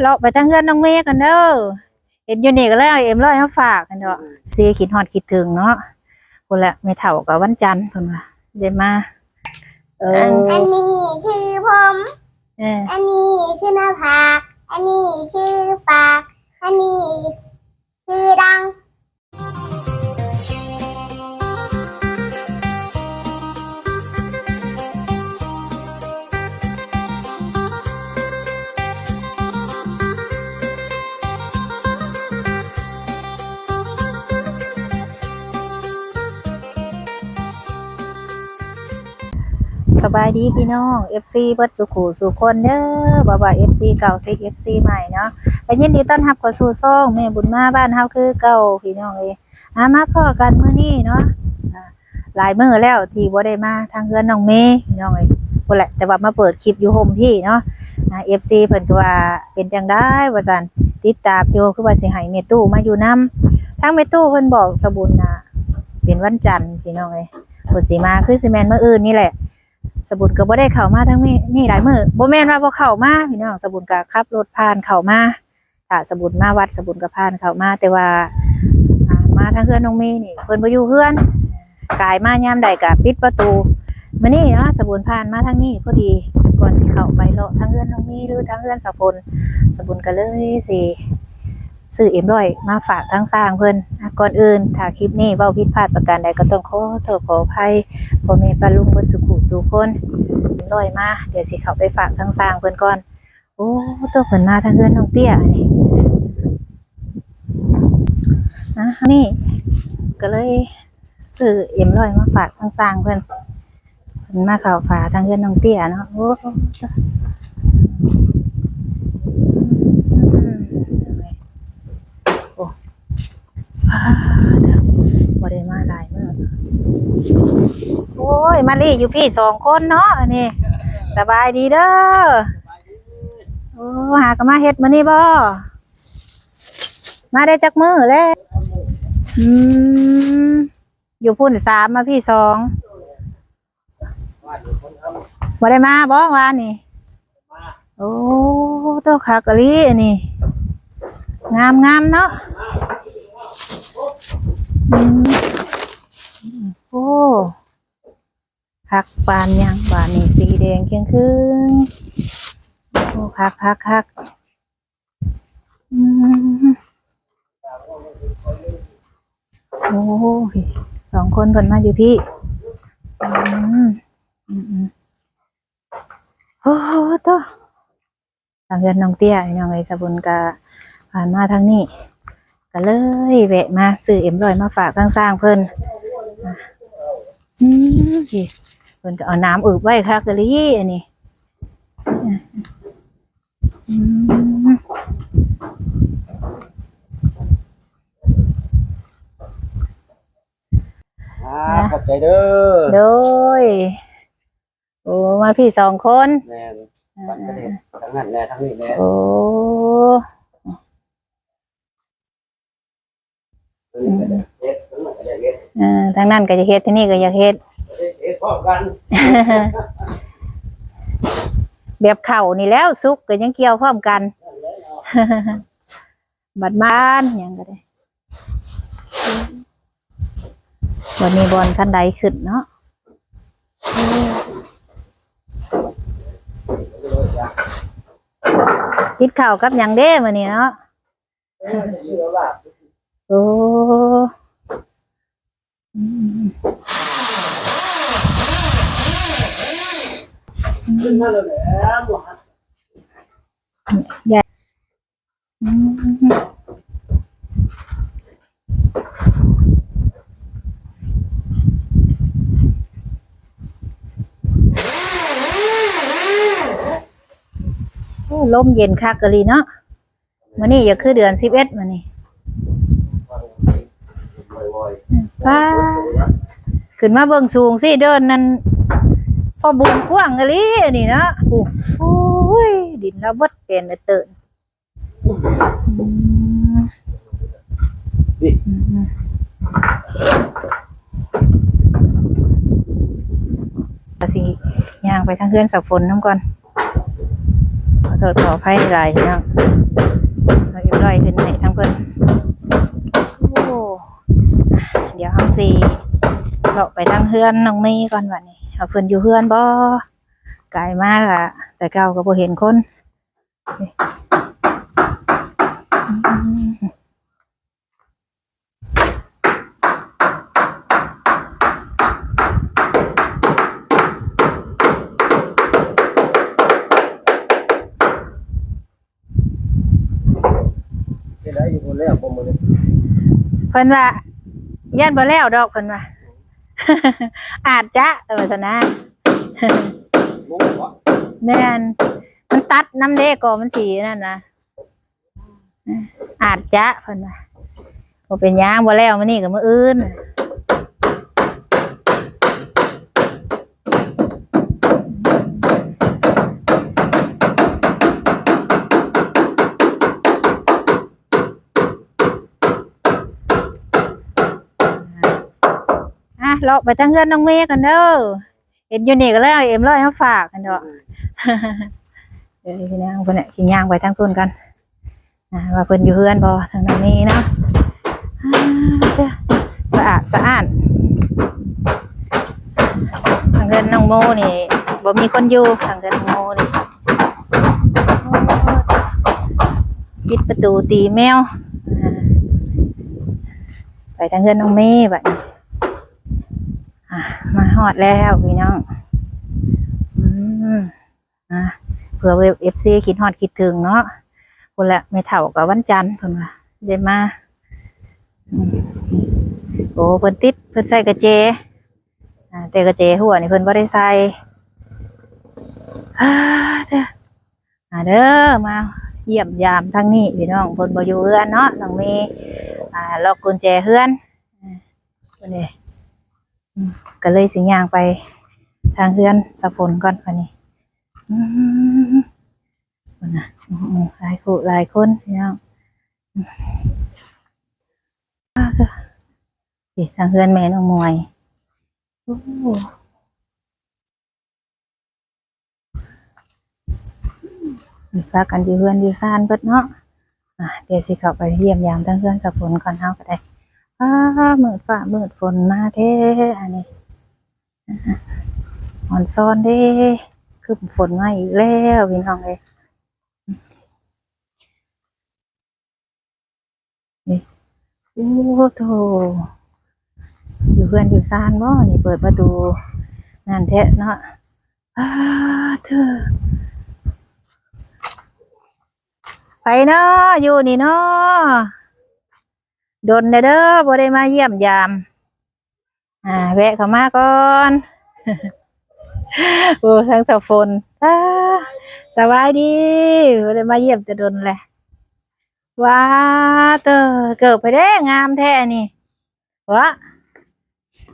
เลาะไปทางเฮือนน้องเมฆกันเด้อเห็นอยู่นี่ก็เลยเอาเอ็มร้อยมาฝากกันเด้อซีคิดฮอดคิดถึงเนาะคนละไม่เท่ากับวันจันทร์เพิ่นว่าได้มาเอออันนี้คือผมเอออันนี้คือหน้าผาก อันนี้คือปาก อันนี้คือดัง สบายดีพี่น้อง FC เบิดสุขูสุคนเด้อบ่ว่า FC เก่าซิ FC ใหม่เนาะก็ยินดีต้อนรับเข้าสู่ซ่องแม่บุญมาบ้านเฮาคือเก่าพี่น้องเอ้ยอามาพ่อกันมื้อนี้เนาะหลายมื้อแล้วที่บ่ได้มาทางเฮือนน้องเมย์พี่น้องเอ้ยพุ่นแหละแต่ว่ามาเปิดคลิปอยู่โฮมพี่เนาะอ่า FC เพิ่นก็ว่าเป็นจังได๋ว่าซั่นติดตามอยู่คือว่าสิให้แม่ตู้มาอยู่นํทางแม่ตู้เพิ่นบอกสบุญน่ะเป็นวันจันทร์พี่น้องเอ้ยเพิ่นสิมาคือสิแม่นมื้ออื่นนี่แหละ สบุญก็บ่ได้เข้ามาทั้งนี้นี่หลายมื้อบ่แม่นว่าบ่เข้ามาพี่น้องสบุญก็ขับรถผ่านเข้ามาถ้าสบุญมาวัดสบุญก็ผ่านเข้ามา แต่ว่ามาทางเฮือนน้องเมย์นี่เพิ่นบ่อยู่เฮือนกายมายามใดก็ปิดประตูมื้อนี้เนาะสบุญผ่านมาทางนี้พอดีก่อนสิเข้าไปเลาะทางเฮือนน้องเมย์หรือทางเฮือนสะพลสบุญก็เลยสิ ซื้อเอ็มร้อยมาฝากทางสร้างเพิ่นอะก่อนอื่นถ้าคลิปนี้เว้าผิดพลาดประการใดก็ต้องขอโทษขออภัยพ่อแม่ป้าลุงเพิ่นสุขุสุคนลอยมาเดี๋ยวสิเขาไปฝากทางสร้างเพิ่นก่อนโอ้ตัวเพิ่นมาทางเฮือนน้องเตี้ยนี่อะนี่ก็เลยซื้อเอ็มร้อยมาฝากทางสร้างเพิ่นเพิ่นมาเขาฝาทางเฮือนน้องเตี้ยเนาะโอ้มโอ้อ่าเด้อบ่ได้มาหลายมื้อ โอ้ยมาลี่อยู่พี่สองคนเนาะนนี้สบายดีเด้อโอ้หากมาเฮ็ดมานี่บ่มาได้จักมือแล้วอืมอยู่พุ่นสามมาพี่สองบ่ได้มาบ่วานนี่โอ้ตัวขากะลีอันนี้งามงามเนาะอืมโอ้ คักปานยังบานนี่สีแดงเคียงครึ่งโอ้คักคักคักโอ้ยสองคนคนมาอยู่พี่อืมอืมอืมโอ้โหตัวทางเงินน้องเตี้ยน้องไอ้สบุญกะผ่านมาทางนี้ก็เลยแวะมาซื้อเอ็มรอยมาฝากสร้างๆเพิ่นอะอืม พี่เพิ่นก็เอาน้ำอึบไว้ค่ะกะลีอันนี้อืมอ่าขอบใจเด้อโดยโอ้มาพี่สองคนแม่นบัตรประเทศทั้งนั้นแน่ทั้งนี้แน่โอ้เออก็ได้เฮ็ดทั้งนั้นก็ได้เฮ็ดเออทางนั้นก็จะเฮ็ดที่นี่ก็อยากเฮ็ดเฮ็ดเฮ็ด พร้อมกันแบบเข่านี่แล้วซุกก็ยังเกี่ยวพร้อมกันบัดบ้านหยังก็ได้วันนี้บอลขั้นใดขึ้นเนาะคิดข่าวกับหยังเด้มื้อนี้เนาะเออชื่อว่าโอ้อืม ขึ้นมาแล้วแหละบ่ฮะอืมโอ้ลมเย็นคักกะลีเนาะมื้อนี้อย่าคือเดือน11มื้อนี้บ่อยป้าขึ้นมาเบิ่งสูงสิเดินนั่น พอบุญกว้างกะลีอันนี้นะโอ้โอ้ยดินแล้วเบดเป็นเหลือเตินอืมอืมก็สิย่างไปทางเฮือนสับฝนน้ำก่อนโทษขออภัยหลายเนาะเราเรียบร้อยขึ้นให้ทั้งเพิ่นโอ้เดี๋ยวเฮาสิเลาะไปทางเฮือนน้องนี่ก่อนวันนี้ เอาเพิ่นอยู่เฮือนบ่ไกลมากอะแต่เก่าก็บ่เห็นคนนี่อืมเป็นไรอยู่คนแรกผมมันเพิ่นว่าย่านบ่แล้วดอกเพิ่นว่า อาจจะเออซะนะงงวะแม่นมันตัดน้ำเด้กอมันสีนั่นนะอาจจะเพิ่นว่าบ่เป็นหยังบ่แล้วมื้อนี้ก็มื้ออื่น เลาะไปทางเฮือนน้องเมย์กันเด้อเห็นอยู่นี่ก็เลยเอาเอ็มร้อยมาฝากกันเด้อเดี๋ยวพี่นางเพิ่นน่ะสิย่างไปทางพุ่นกันอ่าว่าเพิ่นอยู่เฮือนบ่ทางนั้นนี้เนาะเด้อสะอาดสะอาดทางเดินน้องโมนี่บ่มีคนอยู่ทางเดินน้องโมนี่ปิดประตูตีแมวไปทางเดินน้องเมย์บัดนี้ มาฮอดแล้วพี่น้องอืมอะเผื่อเอฟซีคิดฮอดคิดถึงเนาะคนละไม่เท่ากับวันจันทร์เพิ่นว่าได้มาโอ้เพิ่นติดเพิ่นใส่กระเจอ่าแต่กระเจหัวนี่เพิ่นบ่ได้ใส่อ่าเด้ออ่าเด้อมาเยี่ยมยามทั้งนี้พี่น้องเพิ่นบ่อยู่เฮือนเนาะต้องมีอ่าล็อกกุญแจเฮือนอ่าเพิ่นนี่ ก็เลยสิย่างไปทางเฮือนสะฝนก่อนวันนี้นน่ะหลายคู่หลายคนพี่น้องอืมอ่าะทางเพื่อนแม่น้องมวยมีพากันอยู่เพื่อนอยู่ซ่านเบิดเนาะเดี๋ยวสิเข้าไปเยี่ยมยามทางเพื่อนสับฝนก่อนเฮาก็ได้ อ้ามืดฟ้ามืดฝนมาเท่อันนี้อ่อนซ้อนเด้คือฝนมาอีกแล้วพี่น้องเลยนี่โอ้โถอยู่เพื่อนอยู่ซานบ่นี่เปิดประตูนั่นแท้เนาะอ้าเธอไปเนาะอยู่นี่เนาะ ดนเด้อเด้อบ่ได้มาเยี่ยมยาม อ่า แวะเข้ามาก่อนโอ้ทั้งสะฝนสบายดีบ่ได้มาเยี่ยมจะดนแหละว้าเตอเกิดไปได้งามแท้นี่วะ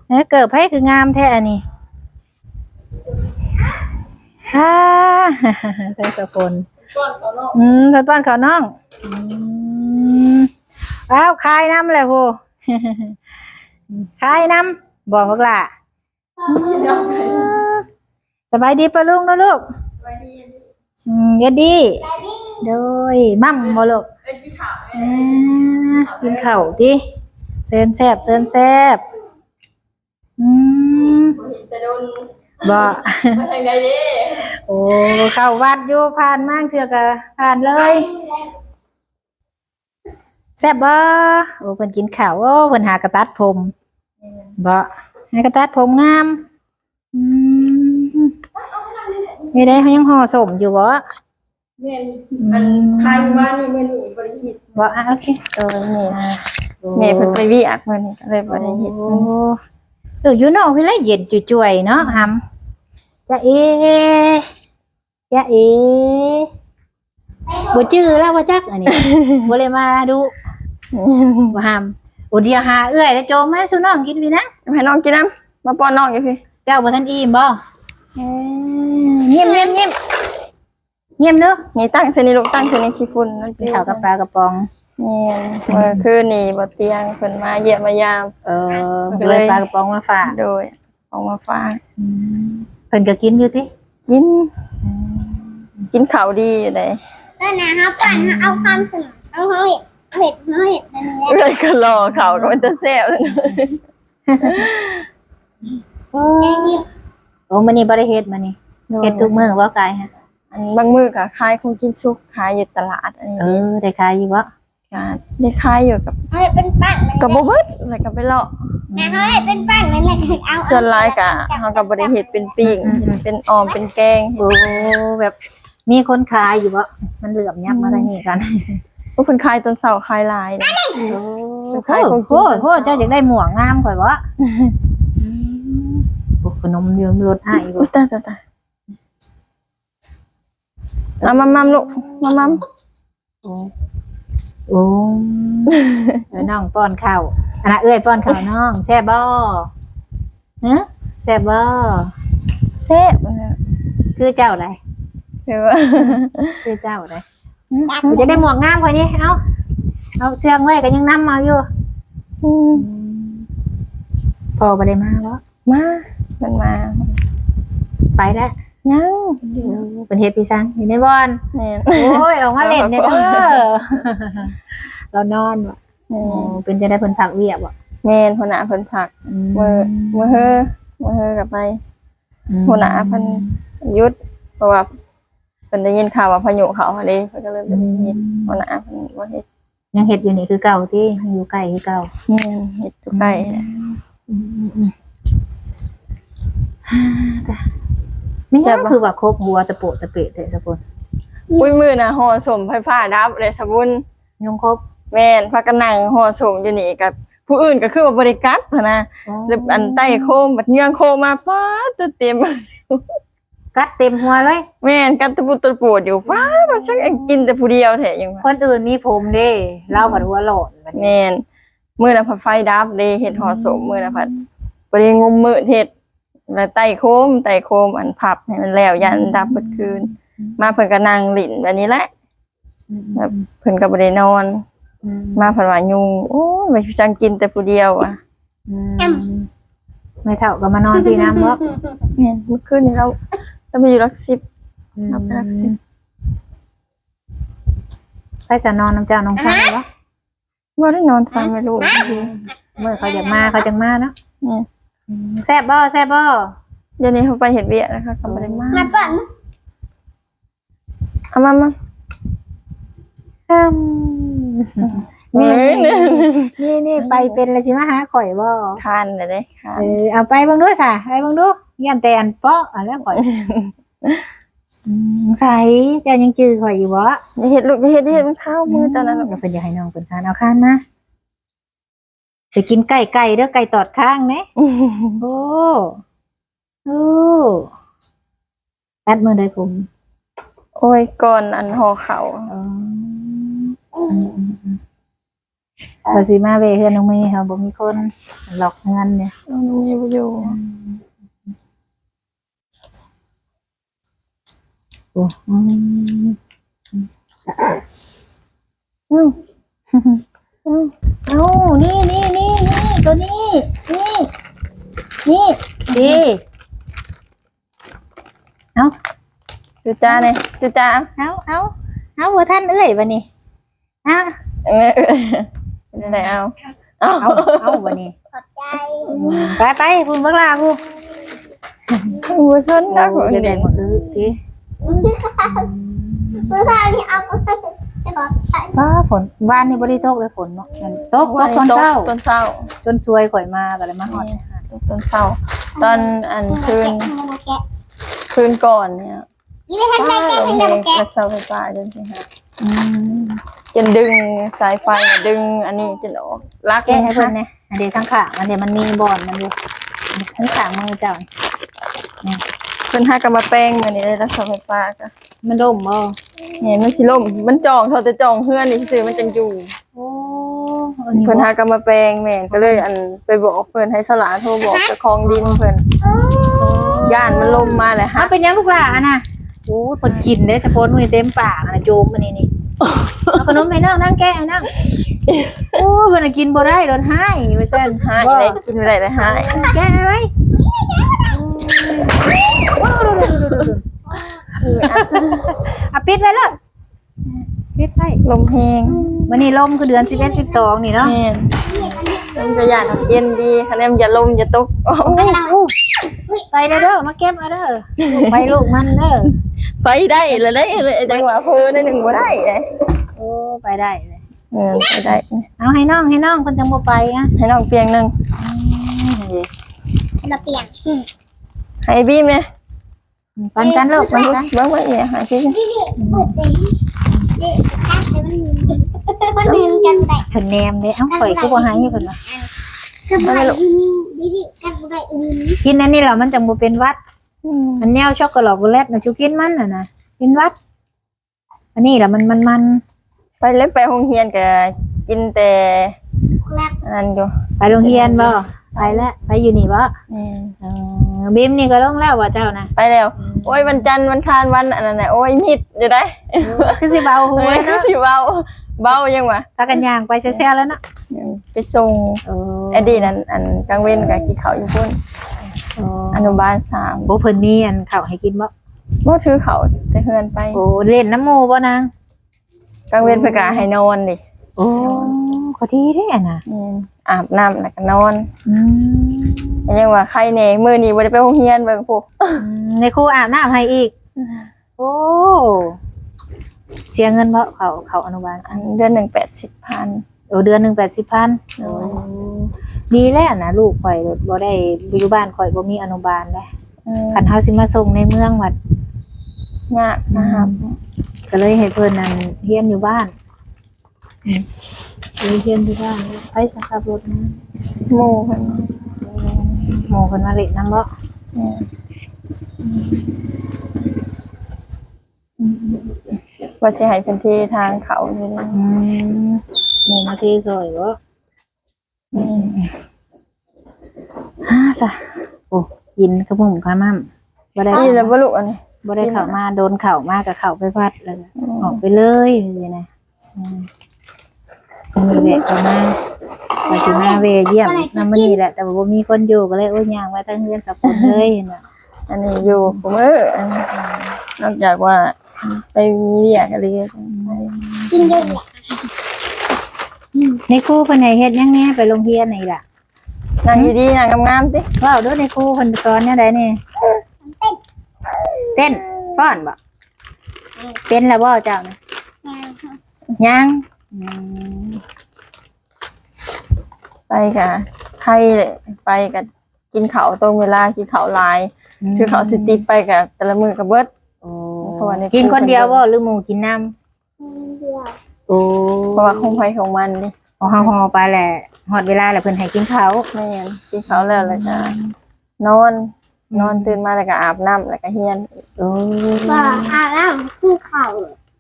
เอ้ยเกิดไปคืองามแท้นี่อ่าทั้งสะฝนอืมไปป้อนขาวน้องอืม อ้าวคายน้ำเลยโหคายน้ำบอกพวกล่ะสบายดีปะลุงนะลูกอืมเยดดีโดยมั่มบ่ลูกอ่ากินข้าวดิเซินแซบเซินแซบอืมเห็นแต่โดนบ่มาทางใดเด้โอ้เข้าวัดอยู่ผ่านมั่งเถื่อกะผ่านเลยแซ่บบ่โอ้เพิ่นกินข้าวโอ้เพิ่นหากระตัดผมบ่หากระตัดผมงามอืมนี่ได้เขายังห่อสมอยู่บ่แม่นอันพายว่านี่มื้อนี้บ่ได้เฮ็ดบ่อะโอเคเออแม่แม่เพิ่นไปเวียกมื้อนี้ก็เลยบ่ได้เฮ็ดโอ้เอออยู่นอกพี่ละเย็นจุ่ยๆเนาะหำจะเอจะเอบ่จื้อแล้วว่าจักอันนี้บ่เลยมาดู บ่หำโอ้เดียวหาเอื้อยแล้วโจมมาสู่น้องกินพี่นะให้น้องกินน้ำมาป้อนน้องอยู่พี่เจ้าบ่ทันอิ่มบ่เอ้ยเงียบเงียบเงียบเงียบเด้อนี่ตั้งเสยนี่ลูกตั้งเสยนี่ขี้ฝุ่นนั่นกินข้าวกับปลากระป๋องนี่เมื่อคืนนี่บ่เตียงเพิ่นมาเยี่ยมมายาม เออเลยปลากระป๋องมาฝากโดยเอามาฝากเพิ่นก็กินอยู่ติกิน กินข้าวดีอยู่เลยก็นะเขาปั่นเขาเอาคำถึงเอาเขา เห็ดเห็ดเขาเห็ดอันนี้แหละเลยก็รอข้าวก็มันจะแซ่บเลยนะโอ้มื้อนี้บ่ได้เฮ็ดมื้อนี้เฮ็ดทุกมื้อบ่กายฮะอันบางมื้อก็ขายของกินสุกขายอยู่ตลาดอันนี้เออได้ขายอยู่บ่ก็ได้ขายอยู่กับเขาเห็ดเป็นปั้นมันกับบ่เบิดแล้วก็ไปเลาะนะเขาเห็ดเป็นปั้นมันเลยเอาส่วนหลายก็เฮาก็บ่ได้เฮ็ดเป็นปิ้งเป็นออมเป็นแกงโอ้แบบมีคนขายอยู่บ่มันเหลื่อมยับมาทางนี้กันพว กเพิ่นขายตอนเช้าขายหลายนะโอ้มันโหขายของกินโอ้โหเจ้าอยากได้หมวกงามข่อยบ่โอ้ขนมเยืมรสอ้ายบ่อุ๊ยตายตายตายเอามามัมลูกมามัมโอ้โอ้เออน้องป้อนข้าวอันน่ะเอ้ยป้อนข้าวน้องแซ่บบ่ฮะแซ่บบ่แซ่บคือเจ้าใดเดี๋ยวว่าคือเจ้าใด กูจะได้หมวกงามข่อยนี่เอาเอาเชืองไว้ก็ยังนํมาอยู่อืมพอบ่ได้มาบ่มามันมา ไปแล้วยังเป็นเฮ็ดพี่ซังอยู่ในบอนแม่นโอ้ยออกมาเล่นเนี่ยเด้อเรานอนว่ะแม่โอ้นเป็นจะได้เพิ่นพักเวียบว่ะแม่นหัวหน้าเพิ่นผักมือมือเฮอมือเฮอกลับไปหัวหน้าเพิ่นหยุดเพราะว่าเพิ่นได้ยินข่าวว่าพายุเขาอะไรเพิ่นก็เลยบ่ได้เฮ็ดหัวหน้าเพิ่นบ่เฮ็ดยังเฮ็ดอยู่นี่คือเก่าที่ยังอยู่ใกล้คือเก่าแม่นเฮ็ดอยู่ใกล้เนี่ยแต่ไม่ใช่คือว่าครบหัวตะโปะตะเปะแต่สะพนอุ้ยมือน่ะห่อสมไฟฟ้าดับเลยสะบุญยงครบแม่นพากันนั่งห่อสมอยู่นี่กับผู้อื่นก็คือว่าบริกัดหั้นนะแล้วอันใต้โคมบัดเงื่องโคมมาฟ้าตัวเต็ม กัดเต็มหัวเลย แม่นกัดตะปุตตะปวดอยู่ฟ้ามันช่างกินแต่ผู้เดียวแท้ยังว่าคนอื่นมีผมเด้เล่าผัดหัวโหลดบัดนี้แม่นมื้อน่ะผัดไฟดับเลยเฮ็ดห่อสมมื้อน่ะผัดบ่ได้งมมืดเฮ็ดแล้วใต้โคมใต้โคมอันพับให้มันแล้วยันดับเบิดคืน มาเพิ่นก็นั่งหลินแบบนี้แหละแบบเพิ่นก็บ่ได้นอนอืมมาเพิ่นว่ายุงโอ้ยไปจังกินแต่ผู้เดียวอะอืมไม่เท่าก็มานอนพี่น้ำบ่แม่นเมื่อคืนนี้เรา เราไปอยู่รักสิบเอาไปรักสิไปสานอนน้ำเจ้าน้องชายบ่ว่าได้นอนซ้ำไม่รู้ดีเมื่อเขาจะมาเขาจะมาเนาะเนี่ยอืมแซ่บบ่แซ่บบ่เดี๋ยวนี้เขาไปเห็ดเวียนะคะกลับมาได้มามาปั่นเอามามาอืมเฮ้นี่ยนี่นี่ไปเป็นเลยสิมาหาข่อยบ่ทานเลยเด้ค่ะเออเอาไปเบิ่งดูซะไปเบิ่งดู ยันแต่อันเปาะอันแล้วข่อยอืมใส่เจ้ายังจื้อข่อยอยู่บ่อย่าเห็ดลูกอย่าเห็ดอย่าเห็ดมันเข้ามือตอนนั้นเดี๋ยวเพิ่นอยากให้น้องเพิ่นทานเอาข้างนะไปกินไก่ไก่เด้อไก่ตอดข้างเด้โอ้โอ้ตัดมือได้ผม โอ้ยก่อนอันห่อเขาอ๋อภาษีมาเวเฮือนน้องเมย์ค่ะบ่มีคนหลอกเงินเนี่ยเอาหนูอยู่บ่อยู่ โอ้อืมอืมเอ้านี่นี่นี่นี่ตัวนี้ นี่ นี่ดีจุจ้าเนี่ยจุจ้าเอาเอาเอาบัวท่านเอ้ยวันนี้เอาเออเป็นไรเอาเอาเอาเอาวันนี้ขอบใจไปไปคุณบักลาคุณหัวส้นนะของจะได้เด็กห มดอื้อทีเมื่อวานนี้เอาไปไปบอกใส่ว้าฝนบ้านนี่บริโตกเลยฝนเนาะงั้นตกตกตอนเช้าตอนเช้าจนซวยข่อยมาก็เลยมาหอดตอนเช้า ตอนอันคืนแกะคืนก่อนเนี่ยยี่ไม่ทันแกะแกะโอทันเคแกะแกะรักษาไฟฟ้าจนสิฮะอืมจนดึงสายไฟน่ะดึงอันนี้จนออกลักแก้ให้มันเพิ่หันกเนี่ยอันเดียวทั้งขางอันเดียวมันมีบอนมันอยู่ทั้งขางมือเจ้า เพิ่นหักกับมาแป้งมื้อนี้ได้รักษาไฟฟ้าก็มันล่มบ่เนี่ยมันสิล่มมันจองเท่าแต่จองเฮือนนี่ซื่อมันจังอยู่โอ้อันนี้เพิ่นบ่หักกับมาแป้งแม่นก็เลยอันไปบอกเพิ่นให้สลาโทรบอกเจ้าของดินเพิ่นย่านมันล่มมาแหละอ้าฮะวเป็นยังลูกหลานน่ะโอ้ยเพิ่นกินได้สะโพนมือเต็มปากอันน่ะโจมอันนี้นี่เอาขนมให้นั่งนั่งแก้ให้นั่งโอ้ยเพิ่นนะกินบ่ได้โดนให้ว่าซั่นหายได้กินได้เลยหายแก้ไว้ ว้าวลมแห้งวันนี้ลมคือเดือน11 12นี่เนาะแม่นลมก็อยากเย็นดีคะแนนอย่าลมอย่าตกไปเด้อเด้อมาเก็บเอาเด้อลูกไปลูกมันเด้อไปได้เลยได้เลยจังหวะเพอได้หนึ่งบ่ได้เลยโอ้ไปได้เลยเออไปได้ เอาให้น้องให้น้องเพิ่นจังบ่ไปอะให้น้องเปียงหนึงเราเปลี่ยนให้บีมเนี่ย ปันกันลูกปันกันเบิ่งว่าเนี่ยหาพี่ดิดิเปิดดิดิแค่แต่มันมีมันดึงกันได้เพิ่นแนมเด้เอ้าข่อยคือบ่ให้เพิ่นว่าคืออะไรดิดิกันได้อื่นกินอันนี้แล้วมันจังบ่เป็นวัดอันแนวช็อกโกแลตโกแลตน่ะชูกินมันน่ะนะเป็นวัด อันนี้ล่ะมันมันมันไปเล่นไปโรงเรียนก็กินแต่อันนั้นอยู่ไปโรงเรียนบ่ไปแล้วไปอยู่นี่บ่แม่นเออ บิมนี่ก็ลงแล้วว่าเจ้านะไปแล้ว โอ้ยวันจันทร์วันคานวันอันนั้นน่ะโอ้ยมิดอยู่ได้คือสิเบาหัโอ้วยคือเนาะสิเบาเบายังวะพากันย่างไปแซ่ๆแล้วเนาะไปส่งโอ้ไอ้ดีนั่นอันกลางเว้นกับกินข้าวอยู่พุ่นโอ้อนุบาลสามโอ้เพิ่นมีอันข้าวให้กินบ่บ่ถือเขาแต่เฮือนไป โอ้เล่นน้ำหมู่บ่นางกลางเว้นเพิ่นก็ให้นอนดิโอ้ ก็ดีเด้อะน่ะอืมอาบน้ำแล้วก็นอนอืมอันยังว่าใครแหน่มื้อนี้บ่ได้ไปโรงเรียนเบิ่งพวกในครูอาบน้ำให้อีก โอ้เสียเงินบ่เขาเขาอนุบาลอันเดือนหนึ่ง80,000โอ้เดือนหนึ่งแปดสิบพันดีแล้วนะลูกข่อยบ่ได้อยู่บ้านข่อยบ่มีอนุบาลเลยอืมคันเฮาสิมาส่งในเมืองวัดยากนะครับก็เลยให้เพิ่นนั่นเฮียนอยู่บ้าน อืมเลยเฮียนอยู่บ้านไปสักขับรถนะหมู่เพิ่นโมเพิ่นมาเล่นน้ำบ่อืมว่าสิให้เพิ่นที่ทางเขาอยู่นี่อืมโมมาที่ซอยบ่อืมฮ่าซะโอ้กินกระหม่อมกระหม่ำบ่ได้นี่แล้วบ่ลูกอันนี้บ่ได้เข้ามาโดนเข้ามากับเข้าไปพัดแล้วก็ออกไปเลยนี่นะอื มีแหละเข้ามาก็สิมาเวเยี่ยมนำมื้อนี้แหละ แต่ว่ามีคนอยู่ก็เลยโอ้ยยางมาทางเรือนสับคนเลยเนบ่อันนี้อยู่ผมเออนอกจากว่าไปมีเวียกอะไรก็ไปกินเยอะในครูเพิ่นให้เฮ็ดยังแหน่ไปโรงเรียนนี่ล่ะนั่งอยู่ดีนั่งงามๆสิว้าวเด้อในครูเพิ่นสอนแนวใดนี่เต้นฟ้อนบ่เป็นแล้วบ่เจ้านะยัง ไปกับใครเลยไปกับกินข้าวตรงเวลากินข้าวหลาย คือข้าวสิติไปกับแต่ละมือกับเบิด โอ้เพราะว่าในครูกินคนเดียวบ่หรือหมู่กินน้ำเดียวโอ้เพราะว่าคงไปของมันดิเอาห่อๆไปแหละฮอดเวลาแล้วเพิ่นให้กินข้าวไม่งั้นกินข้าวแล้วแล้วก็นอน นอนตื่นมาแล้วก็อาบน้ำแล้วก็เฮียน โอ้ ว่าอาบน้ำคือเข่า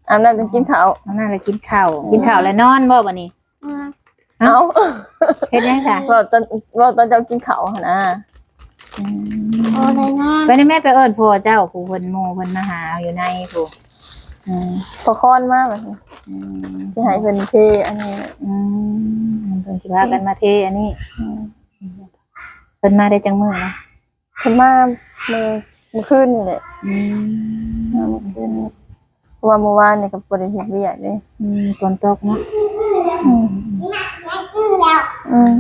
อาบน้ำถึงกินข้าวเอาหน้าเลยกินข้าวกินข้าวแล้วนอนบ่บัดนี้อืมเอ้าเอาเฮ็ดยังซะบอกตอนบอกตอนเจ้ากินข้าวหั่นนะโอ้เลยนะไปนี่แม่ไปเอิ้นพ่อเจ้าผู้เพิ่นโมเพิ่นมาหาอยู่ในผู้อืมพอค้อนมากแบบนี้อืมที่ให้เป็นเทอันนี้อืมเพิ่นสิพากันมาเทอันนี้เพิ่นมาได้จังมื้อนะขึ้นมาเมื่อเมื่อคืนนี่แหละอืมมาเมื่อคืนนี่เพ ราะว่าเมื่อวานนี่ก็บ่ได้เฮ็ดเวียกเด้อืมฝนตกเนาะนี่นะยังอื้อแล้วอืม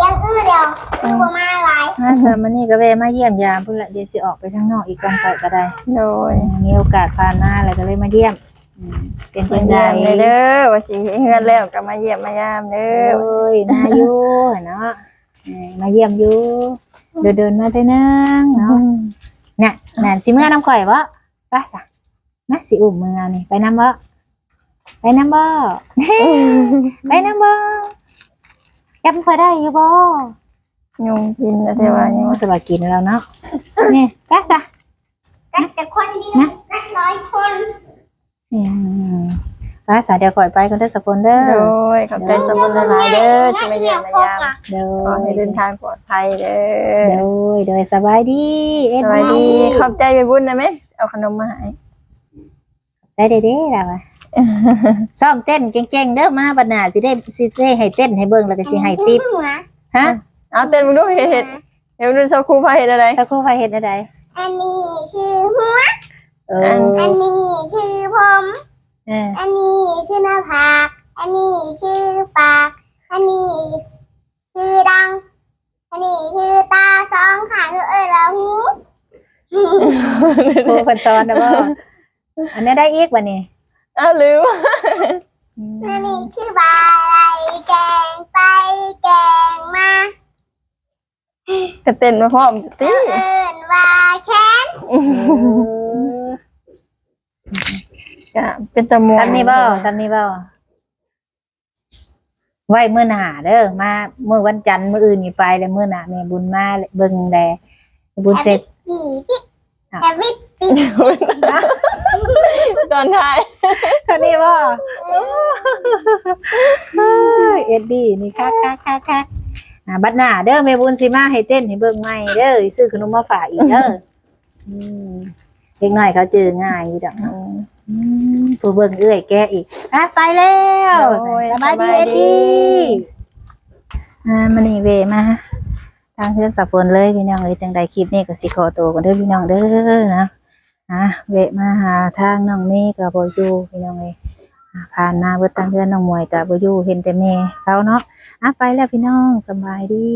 ยังอื้อแล้วอื้อประมาณไรอ่าสามมื้อนี้ก็แวะมาเยี่ยมยามพุ่นละเดี๋ยวสิออกไปข้างนอกอีกก่อนไปก็ได้โดยมีโอกาสผ่านมาแล้วก็เลยมาเยี่ยมอืมเป็นมาจังไดเยี่ยมเลยเด้อว่าสิเฮ็ดเฮือนแล้วก็มาเยี่ยมมายามเด้เออ้ยมาอยู่เนาะเออมาเยี่ยมอยู่เดินเดินๆมาเท่านึงเนาะ น่ะน่ะสิเมื่อน้ำข่อยบ่ไปซะ มาสิอุ้มมือเอานี่ไปน้ำบ่ไปน้ำบ่ ไปน้ำบ่จำข่อยได้อยู่บ่ยุงกินแล้วแต่ว่ายังมันสบายกินแล้วเนาะนี่ไปซะกันแต่คนเดียวกันร้อยคนอืมไปซะเดี๋ยวข่อยไปกันเด้อสักคนเด้อโดยขอบใจสมุนหลายๆเด้อที่มาเยี่ยมมายามเด้อขอให้เดินทางปลอดภัยเด้เด้ออเด้อสบายดีเอ็ดสวัสดี ขอบใจไปบุญนะแม่เอาขนมมาให้ ใจเด้ๆล่ะวะซ้อมเต้นเก่งๆเด้อมาบัดหน้าสิได้สิได้ให้เต้นให้เบิ่งแล้วก็สิให้ติปหัวฮะเอาเต้นมึงดูเฮ็ดเดี๋ยวดูชาวครูพาเฮ็ดอะไรสักครู่ไฟเฮ็ดได้อันนี้คือหัวเอออันนี้คือผมอเอออันนี้คือหน้าผากอันนี้คือปาก อันนี้คือดัง อันนี้คือตาสองข้างคือเอ้ยแล้วหูครูเพิ่นสอนนะบ่ อันนี้ได้อีกบัดนี้อ้าวลืมอันนี้คือใบแกงไปแกงมากระเต้นมาพร้อมติเอินว่าแค้นกะเป็นตะมวซ้ำนี่บ่ซ้ำนี่บ่ไว้มื้อหน้าเด้อมามื้อวันจันทร์มื้ออื่นนี่ไปแล้วมื้อหน้าแม่บุญมาเบิ่งแลบุญเสร็จดีดิแฮปปี้ดิ ตอนท้ายเท่านี้บ่เอ้ยเอ็ดดี้นี่คักคักคักคักอ่าบัดหน้าเด้อแม่บุญสิมาให้เต้นให้เบิ่งใหม่เด้อซื้อขนมมาฝากอีกเด้ออืมเด็กน้อยเขาเจอง่ายอยู่ดอกเนาะอืมผู้เบิ่งเอื้อยแกอีกอะไปแล้วโอ้ยสบายดีสบายเอ็ดดีดี้อ่ามานี่เวมาทางเพื่อนสับฝนเลยพี่น้องเอ้ยจังใดคลิปนี้ก็สิขอตัวกันเด้อพี่น้องเด้อนะ อะเวะมาหาทางน้องเมย์กับบอยู่พี่น้องเอ้ยอ่าผ่านมาเบิดตั้งเพื่อนน้องมวยกับบอยู่เห็นแต่แม่เขาเนาะอะไปแล้วพี่น้องสบายดี